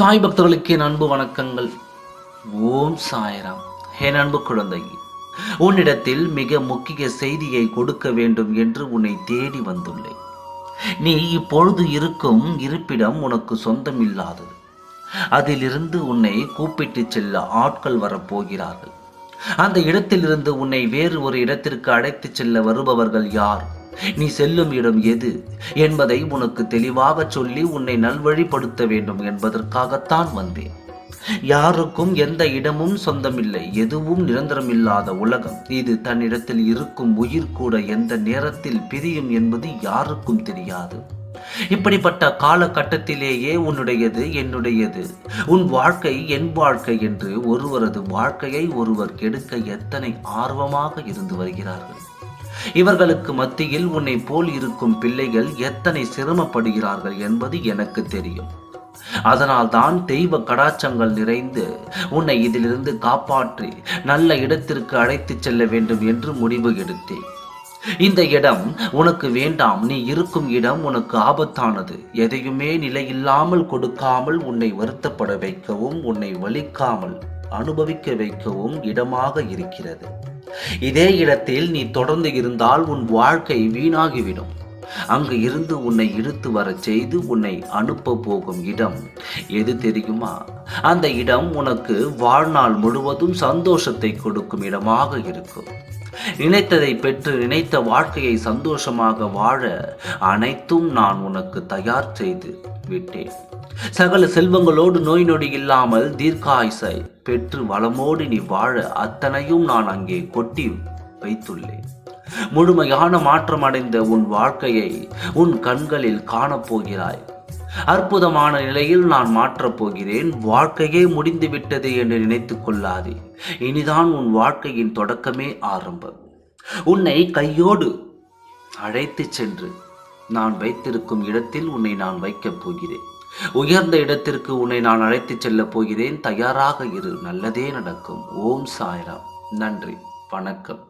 சாய் பக்தர்களுக்கு என் அன்பு வணக்கங்கள். ஓம் சாய்ராம். என் அன்பு குழந்தை உன்னிடத்தில் மிக முக்கிய செய்தியை கொடுக்க வேண்டும் என்று உன்னை தேடி வந்துள்ளேன். நீ இப்பொழுது இருக்கும் இருப்பிடம் உனக்கு சொந்தம் இல்லாதது அதிலிருந்து உன்னை கூப்பிட்டு செல்ல ஆட்கள் வரப்போகிறார்கள். அந்த இடத்திலிருந்து உன்னை வேறு ஒரு இடத்திற்கு அழைத்துச் செல்ல வருபவர்கள் யார்? நீ செல்லும் இடம் எது என்பதை உனக்கு தெளிவாக சொல்லி உன்னை நல்வழிப்படுத்த வேண்டும் என்பதற்காகத்தான் வந்தேன். யாருக்கும் எந்த இடமும் சொந்தமில்லை எதுவும் நிரந்தரமில்லாத உலகம். இது தன்னிடத்தில் இருக்கும் உயிர் கூட எந்த நேரத்தில் பிரியும் என்பது யாருக்கும் தெரியாது. இப்படிப்பட்ட காலகட்டத்திலேயே உன்னுடையது என்னுடையது. உன் வாழ்க்கை என் வாழ்க்கை என்று ஒருவரது வாழ்க்கையை ஒருவர் கெடுக்க எத்தனை ஆர்வமாக இருந்து வருகிறார்கள். இவர்களுக்கு மத்தியில் உன்னை போல் இருக்கும் பிள்ளைகள் எத்தனை சிரமப்படுகிறார்கள் என்பது எனக்கு தெரியும். அதனால்தான் தெய்வ கடாச்சங்கள் நிறைந்து உன்னை இதிலிருந்து காப்பாற்றி நல்ல இடத்திற்கு அழைத்துச் செல்ல வேண்டும் என்று முடிவு எடுத்தேன். இந்த இடம் உனக்கு வேண்டாம். நீ இருக்கும் இடம் உனக்கு ஆபத்தானது. எதையுமே நிலையில்லாமல் கொடுக்காமல் உன்னை வருத்தப்பட வைக்கவும் உன்னை வலிக்காமல் அனுபவிக்க வைக்கவும் இடமாக இருக்கிறது. இதே இடத்தில் நீ தொடர்ந்து இருந்தால் உன் வாழ்க்கை வீணாகிவிடும். அங்கு இருந்து உன்னை இழுத்து வரச் செய்து உன்னை அனுப்ப போகும் இடம். எது தெரியுமா? அந்த இடம் உனக்கு வாழ்நாள் முழுவதும் சந்தோஷத்தை கொடுக்கும் இடமாக இருக்கும். நினைத்ததை பெற்று நினைத்த வாழ்க்கையை சந்தோஷமாக வாழ அனைத்தும் நான் உனக்கு தயார் செய்து விட்டேன். சகல செல்வங்களோடு நோய் நொடி இல்லாமல் தீர்க்காயுசை பெற்று வளமோடு நீ வாழ அத்தனையும் நான் அங்கே கொட்டி வைத்துள்ளேன். முழுமையான மாற்றம் அடைந்த உன் வாழ்க்கையை உன் கண்களில் காணப்போகிறாய். அற்புதமான நிலையில் நான் மாற்றப் போகிறேன். வாழ்க்கையே முடிந்து விட்டது என்று நினைத்துக் கொள்ளாதே. இனிதான் உன் வாழ்க்கையின் தொடக்கமே ஆரம்பம். உன்னை கையோடு அழைத்துச் சென்று நான் வைத்திருக்கும் இடத்தில் உன்னை நான் வைக்கப் போகிறேன். உயர்ந்த இடத்திற்கு உன்னை நான் அழைத்துச் செல்லப் போகிறேன். தயாராக இரு. நல்லதே நடக்கும். ஓம் சாய்ராம். நன்றி. வணக்கம்.